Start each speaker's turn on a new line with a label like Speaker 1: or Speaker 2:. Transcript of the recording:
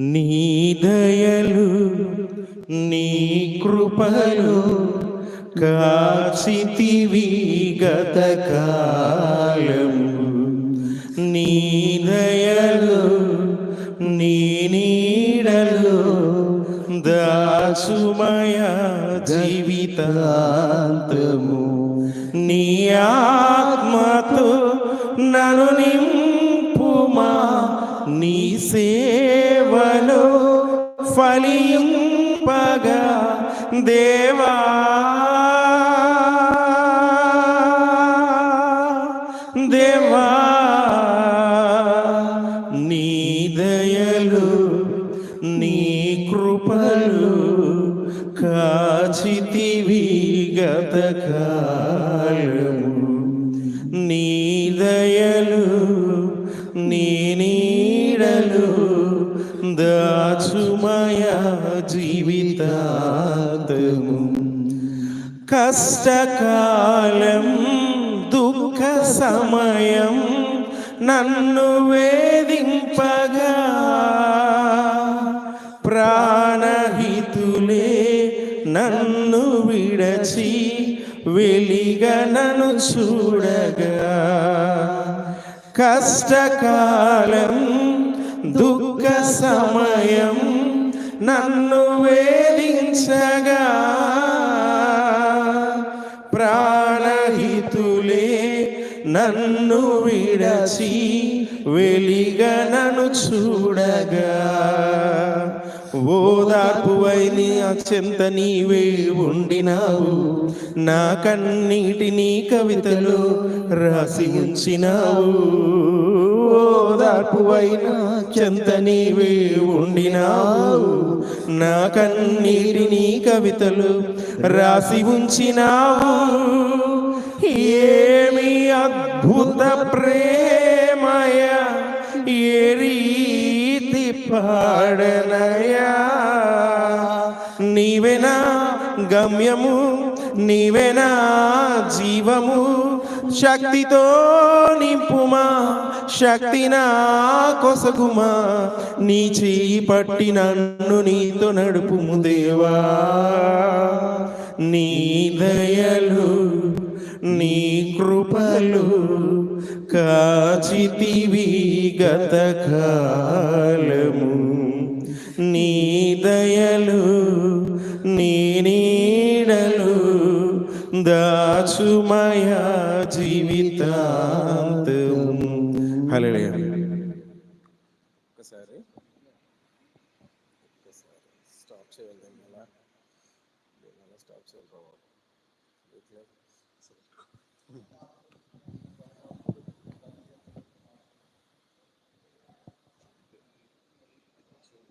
Speaker 1: నీ దయలు నీ కృపలు కాచితివి గత కాలము నీ దయలు నీ నీడలు దాసుమయ జీవితాంతము. నీ ఆత్మతో నను నింపుమా? నీ సేవలో ఫలింపగా దేవా. దేవా నీ దయలు నీ కృపలు కాచితివి గత నీ దయలు నీ నీడలు దాచుమయ జీవితాంతము. కష్టకాలం దుఃఖ సమయం నన్ను వేధింపగా. ప్రాణహితులే నన్ను విడచి వెలిగా నన్ను చూడగా. కష్టకాలం దుఃఖ సమయం నన్ను వేధించగా. ప్రాణహితులే నన్ను విడచి వెలిగా నన్ను చూడగా ఓదార్పువై నీ అత్యంత నీవే ఉండినావు. నా కన్నీటి నీ కవితలు రాసి ఉంచినావు ఓదార్పువై చెంత నీవే ఉండినావు నా కన్నీటి నీ కవితలు రాసి ఉంచినావు. ఏమి అద్భుత ప్రేమయ ఏ రీతి పాడనయా. నీవెనా గమ్యము నీవెనా జీవము. శక్తితో నింపుమా. శక్తి నా కొసగుమా నీ చేయి పట్టి నన్ను నీతో నడుపుము దేవా. నీ దయలు నీ కృపలు కాచితివి గత కాలము. నీ దయలు నీ నీడలు దాచుమయ జీవితాంతము. హల్లెలూయా
Speaker 2: ఒకసారి ఒకసారి స్టాప్ చేయాలి దీన్ని ఎలా దీన్ని ఎలా స్టాప్ చేయాలి బాబు ఇట్లా